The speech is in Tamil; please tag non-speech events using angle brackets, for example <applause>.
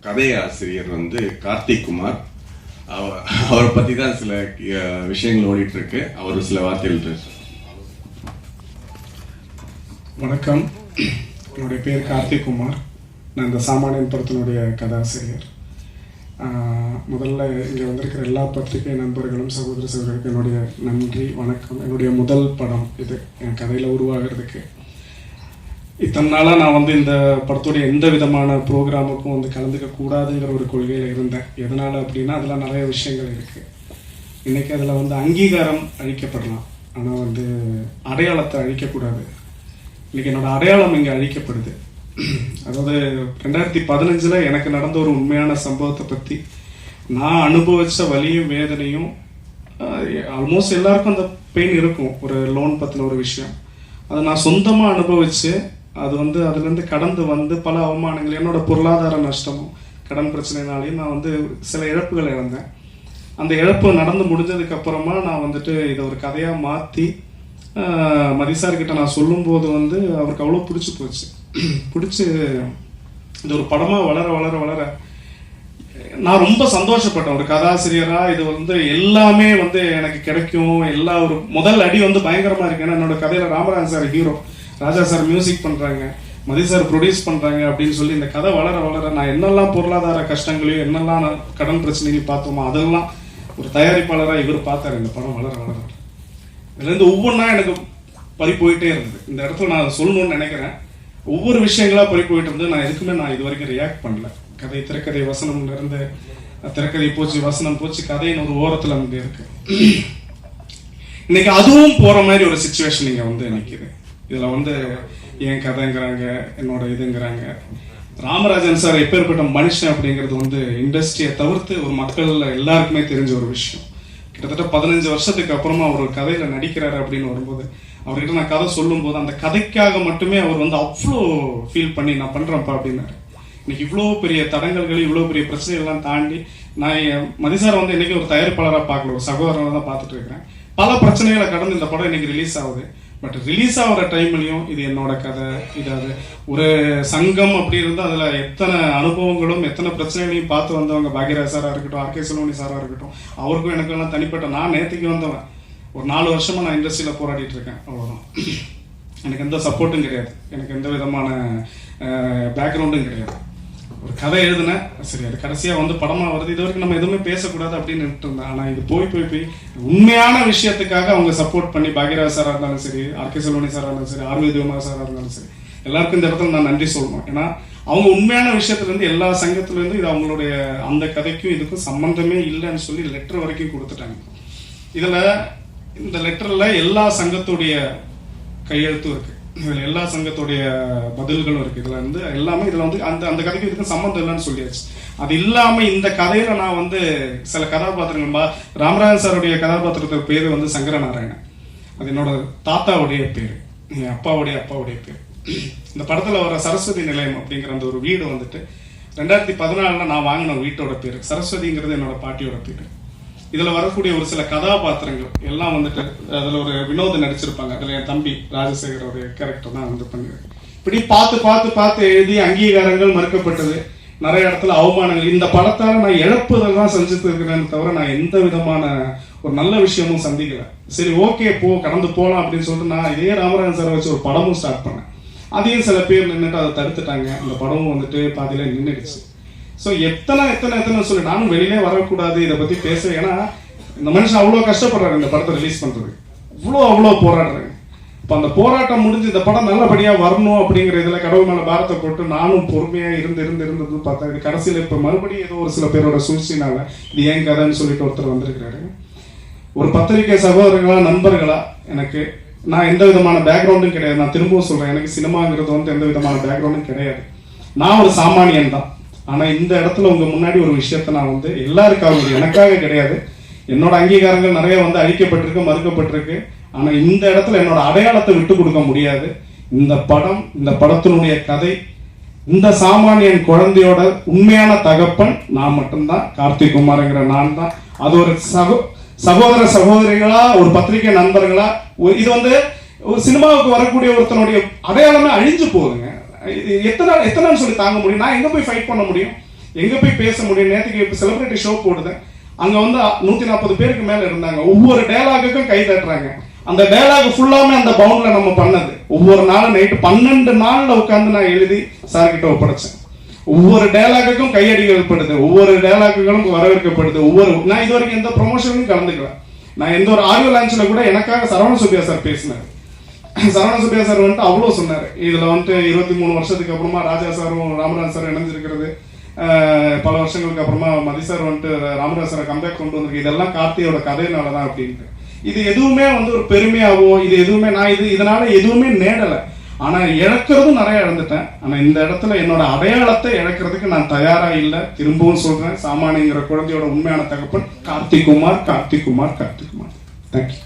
கதை ஆசிரியர் வந்து கார்த்திக் குமார் அவ- அவரை பத்தி தான் சில விஷயங்கள் ஓடிட்டு இருக்கு அவர் சில வார்த்தைகள் வணக்கம். என்னுடைய பேர் கார்த்திக் குமார் நான் இந்த சாமானியன் படத்தினுடைய கதாசிரியர். முதல்ல இங்கே வந்திருக்கிற எல்லா பத்திரிகை நண்பர்களும் சகோதர சகோதரர்களுக்கு என்னுடைய நன்றி வணக்கம். என்னுடைய முதல் படம் இது. என் கதையில் உருவாகிறதுக்கு. இத்தனை நாளாக நான் வந்து இந்த படத்துடைய எந்த விதமான ப்ரோக்ராமுக்கும் வந்து கலந்துக்க கூடாதுங்கிற ஒரு கொள்கையில் இருந்தேன். எதனால் அப்படின்னா அதில் நிறைய விஷயங்கள் இருக்குது இன்றைக்கி அதில் வந்து அங்கீகாரம் அழிக்கப்படலாம் ஆனால் வந்து அடையாளத்தை அழிக்கக்கூடாது. இன்றைக்கி என்னோடய அடையாளம் இங்கே அழிக்கப்படுது. அதாவது ரெண்டாயிரத்தி பதினஞ்சில் எனக்கு நடந்த ஒரு உண்மையான சம்பவத்தை பற்றி நான் அனுபவித்த வலியும் வேதனையும் ஆல்மோஸ்ட் எல்லாருக்கும் அந்த பெயின் இருக்கும். ஒரு லோன் பற்றின ஒரு விஷயம். அதை நான் சொந்தமாக அனுபவித்து அது வந்து அதுலேருந்து கடந்து வந்து பல அவமானங்கள் என்னோட பொருளாதார நஷ்டமும் கடன் பிரச்சனைனாலையும் நான் வந்து சில இழப்புகள் இழந்தேன். அந்த இழப்பு நடந்து முடிஞ்சதுக்கு அப்புறமா நான் வந்துட்டு இதை ஒரு கதையாக மாற்றி மதிசார்கிட்ட நான் சொல்லும்போது வந்து அவருக்கு அவ்வளோ பிடிச்சி போச்சு. பிடிச்சி இது ஒரு படமாக வளர வளர வளர நான் ரொம்ப சந்தோஷப்பட்டேன். ஒரு கதாசிரியரா இது வந்து எல்லாமே வந்து எனக்கு கிடைக்கும். எல்லா ஒரு முதல் அடி வந்து பயங்கரமா இருக்கு. ஏன்னா என்னோட கதையில Ramaraj sir hero Raja sir music பண்றாங்க மதி சார் ப்ரொடியூஸ் பண்றாங்க அப்படின்னு சொல்லி இந்த கதை வளர வளர நான் என்னெல்லாம் பொருளாதார கஷ்டங்களையும் என்னெல்லாம் நான் கடன் பிரச்சனைகளையும் பார்த்தோமோ அதெல்லாம் ஒரு தயாரிப்பாளரா இவர் பார்த்தாரு. இந்த படம் வளர வளர. இதுலேருந்து ஒவ்வொன்றா எனக்கு பறி போயிட்டே இருந்தது. இந்த இடத்துல நான் சொல்லணும்னு நினைக்கிறேன். ஒவ்வொரு விஷயங்களா பறி போயிட்டு இருந்து நான் எதுக்குமே நான் இது வரைக்கும் ரியாக்ட் பண்ணல. கதை திரைக்கதை வசனம்ல இருந்து திரைக்கதை போச்சு வசனம் போச்சு கதையின் ஒரு ஓரத்துல வந்து இருக்கு. இன்னைக்கு அதுவும் போற மாதிரி ஒரு சுச்சுவேஷன் இங்க வந்து நிக்குது. இதில் வந்து என் கதைங்கிறாங்க என்னோட இதுங்கிறாங்க. ராமராஜன் சார் எப்பேற்பட்ட மனுஷன் அப்படிங்கிறது வந்து இண்டஸ்ட்ரியை தவிர்த்து ஒரு மக்கள் எல்லாருக்குமே தெரிஞ்ச ஒரு விஷயம். கிட்டத்தட்ட பதினஞ்சு வருஷத்துக்கு அப்புறமா அவர் கதையில் கதையில நடிக்கிறாரு அப்படின்னு வரும்போது அவர்கிட்ட நான் கதை சொல்லும்போது அந்த கதைக்காக மட்டுமே அவர் வந்து அவ்வளோ ஃபீல் பண்ணி நான் பண்றேன்ப்பா அப்படின்னாரு. இன்னைக்கு இவ்வளோ பெரிய தடங்கல்கள் இவ்வளோ பெரிய பிரச்சனைகள்லாம் தாண்டி நான் என் மதிசார் வந்து இன்னைக்கு ஒரு தயாரிப்பாளராக பார்க்கல ஒரு சகோதரனாக தான் பார்த்துட்டு இருக்கிறேன். பல பிரச்சனைகளை கடந்து இந்த படம் இன்னைக்கு ரிலீஸ் ஆகுது. பட் ரிலீஸ் ஆகிற டைம்லையும் இது என்னோட கதை இது அது. ஒரு சங்கம் அப்படி இருந்தால் அதில் எத்தனை அனுபவங்களும் எத்தனை பிரச்சனைகளையும் பார்த்து வந்தவங்க பாக்யராஜ் சாராக இருக்கட்டும் ஆர்கே சலோனி சாராக இருக்கட்டும் அவருக்கும் எனக்கெல்லாம் தனிப்பட்ட நான் நேற்றுக்கு வந்தவன். ஒரு நாலு வருஷமாக நான் இண்டஸ்ட்ரியில் போராடிட்டு இருக்கேன் அவ்வளோதான் எனக்கு எந்த சப்போர்ட்டும் கிடையாது. எனக்கு எந்த விதமான பேக்ரவுண்டும் கிடையாது. ஒரு கதை எழுதினேன் சரி அது கடைசியாக வந்து படமாக வருது. இது வரைக்கும் நம்ம எதுவுமே பேசக்கூடாது அப்படின்னு நினைட்டு இருந்தேன் ஆனால் இது போய் போய் போய் உண்மையான விஷயத்துக்காக அவங்க சப்போர்ட் பண்ணி பாக்யராஜ் சாராக இருந்தாலும் சரி ஆர்கே செல்வனி சாராக இருந்தாலும் சரி ஆர்வி தேவமா சாராக இருந்தாலும் சரி எல்லாருக்கும் இந்த இடத்துல நான் நன்றி சொல்லணும். ஏன்னா அவங்க உண்மையான விஷயத்துலேருந்து எல்லா சங்கத்துலேருந்து இது அவங்களுடைய அந்த கதைக்கும் இதுக்கும் சம்மந்தமே இல்லைன்னு சொல்லி லெட்டர் வரைக்கும் கொடுத்துட்டாங்க. இதில் இந்த லெட்டரில் எல்லா சங்கத்துடைய கையெழுத்தும் இருக்குது இதில் எல்லா சங்கத்துடைய பதில்களும் இருக்கு. இதில் வந்து எல்லாமே இதில் வந்து அந்த அந்த கதைக்கு இதுக்கு சம்மந்தம் இல்லைன்னு சொல்லியாச்சு. அது இல்லாமல் இந்த கதையில நான் வந்து சில கதாபாத்திரங்கள் ராமராஜன் சாருடைய கதாபாத்திரத்துக்கு பேர் வந்து சங்கரநாராயணன். அது என்னோட தாத்தாவுடைய பேர். என் அப்பாவுடைய அப்பாவுடைய பேர். இந்த படத்தில் வர சரஸ்வதி நிலையம் அப்படிங்கிற அந்த ஒரு வீடு வந்துட்டு ரெண்டாயிரத்தி பதினாலில் நான் வாங்கின வீட்டோட பேர். சரஸ்வதிங்கிறது என்னோட பாட்டியோட பேர். இதுல வரக்கூடிய ஒரு சில கதாபாத்திரங்கள் எல்லாம் வந்துட்டு அதுல ஒரு வினோத் நடிச்சிருப்பாங்க. அதுல என் தம்பி ராஜசேகரோட கேரக்டர் தான் வந்து பண்ணிருக்கேன் இப்படி பார்த்து பார்த்து பார்த்து எழுதி அங்கீகாரங்கள் மறுக்கப்பட்டது. நிறைய இடத்துல அவமானங்கள். இந்த படத்தால நான் இழப்புதல் தான் செஞ்சுட்டு இருக்கிறேன்னு தவிர நான் எந்த விதமான ஒரு நல்ல விஷயமும் சந்திக்கல. சரி ஓகே போ கடந்து போகலாம் அப்படின்னு சொல்லிட்டு நான் இதே ராமராஜன் சாரை வச்சு ஒரு படமும் ஸ்டார்ட் பண்ணேன். அதையும் சில பேர் நின்றுட்டு அதை தடுத்துட்டாங்க. அந்த படமும் வந்துட்டு பாதியில நின்றுடுச்சு ஸோ எத்தனை எத்தனை எத்தனை சொல்லி. நானும் வெளியிலே வரக்கூடாது இதை பத்தி பேச ஏன்னா இந்த மனுஷன் அவ்வளோ கஷ்டப்படுறாரு இந்த படத்தை ரிலீஸ் பண்றது இவ்வளோ அவ்வளோ போராடுறேன் இப்போ அந்த போராட்டம் முடிஞ்சு இந்த படம் நல்லபடியா வரணும் அப்படிங்கிற இதில் கடவுள் மேல பாரத்தை போட்டு நானும் பொறுமையா இருந்து இருந்து இருந்தது பார்த்தா இது கடைசியில் இப்போ மறுபடியும் ஏதோ ஒரு சில பேரோட சூழ்ச்சினால இது ஏன் கதைன்னு சொல்லிட்டு ஒருத்தர் வந்திருக்கிறாரு. ஒரு பத்திரிகை சகோதரர்களா நண்பர்களா எனக்கு நான் எந்த விதமான பேக்ரவுண்டும் கிடையாது. நான் திரும்பவும் சொல்றேன் எனக்கு சினிமாங்கிறது வந்து எந்த விதமான பேக்ரவுண்டும் கிடையாது. நான் ஒரு சாமானியன் தான். ஆனால் இந்த இடத்துல உங்கள் முன்னாடி ஒரு விஷயத்த நான் வந்து எல்லாருக்காகவும் எனக்காக கிடையாது. என்னோட அங்கீகாரங்கள் நிறைய வந்து அழிக்கப்பட்டிருக்கு மறுக்கப்பட்டிருக்கு. ஆனால் இந்த இடத்துல என்னோட அடையாளத்தை விட்டு கொடுக்க முடியாது. இந்த படம் இந்த படத்தினுடைய கதை இந்த சாமானியன் குழந்தையோட உண்மையான தகப்பன் நான் மட்டும்தான். கார்த்திக் குமார்ங்கிற நான் தான். அது ஒரு சகோ சகோதர சகோதரிகளா ஒரு பத்திரிகை நண்பர்களா ஒரு- இது வந்து ஒரு சினிமாவுக்கு வரக்கூடிய ஒருத்தனுடைய அடையாளமே அழிஞ்சு போகுதுங்க. இது எத்தனை எத்தனை சொல்லி தாங்க முடியும். நான் எங்க போய் ஃபைட் பண்ண முடியும்? எங்க போய் பேச முடியும்? நேற்றுக்கு செலிபிரிட்டி ஷோ போடுதேன் அங்க வந்து நூத்தி நாற்பது பேருக்கு மேல இருந்தாங்க. ஒவ்வொரு டயலாகுக்கும் கை தட்டுறாங்க. அந்த டயலாக் ஃபுல்லாமே அந்த பவுண்ட்ல நம்ம பண்ணது. ஒவ்வொரு நாளும் நைட்டு பன்னெண்டு நாள்ல உட்காந்து நான் எழுதி சார் கிட்ட ஒப்படைச்சேன். ஒவ்வொரு டயலாக்குக்கும் கையடிகள் படுது. ஒவ்வொரு டயலாக்குகளும் வரவேற்கப்படுது. ஒவ்வொரு நான் இது வரைக்கும் எந்த ப்ரொமோஷனும் கலந்துக்கல. நான் எந்த ஒரு ஆடியோ லான்ச்ல கூட எனக்காக சரவண சுப்பியா சார் பேசினார். <laughs> சரவண சுப்பியா சார் வந்துட்டு அவ்வளோ சொன்னார். இதுல வந்துட்டு இருபத்தி மூணு வருஷத்துக்கு அப்புறமா ராஜா சாரும் ராமராஜ் சாரும் இணைஞ்சிருக்கிறது. பல வருஷங்களுக்கு அப்புறமா மதி சார் வந்துட்டு ராமராஜ் சாரை கம்பேக் கொண்டு வந்திருக்கு. இதெல்லாம் கார்த்தியோட கதையினால தான் அப்படின்ட்டு. இது எதுவுமே வந்து ஒரு பெருமையாகவும் இது எதுவுமே நான் இது இதனால எதுவுமே நேடலை. ஆனா இழக்கிறதும் நிறைய இழந்துட்டேன். ஆனா இந்த இடத்துல என்னோட அடையாளத்தை இழக்கிறதுக்கு நான் தயாரா இல்லை. திரும்பவும் சொல்றேன் சாமானிங்கிற குழந்தையோட உண்மையான தகப்பன் கார்த்திக் குமார் கார்த்திக் குமார் கார்த்திக் குமார் தேங்க்யூ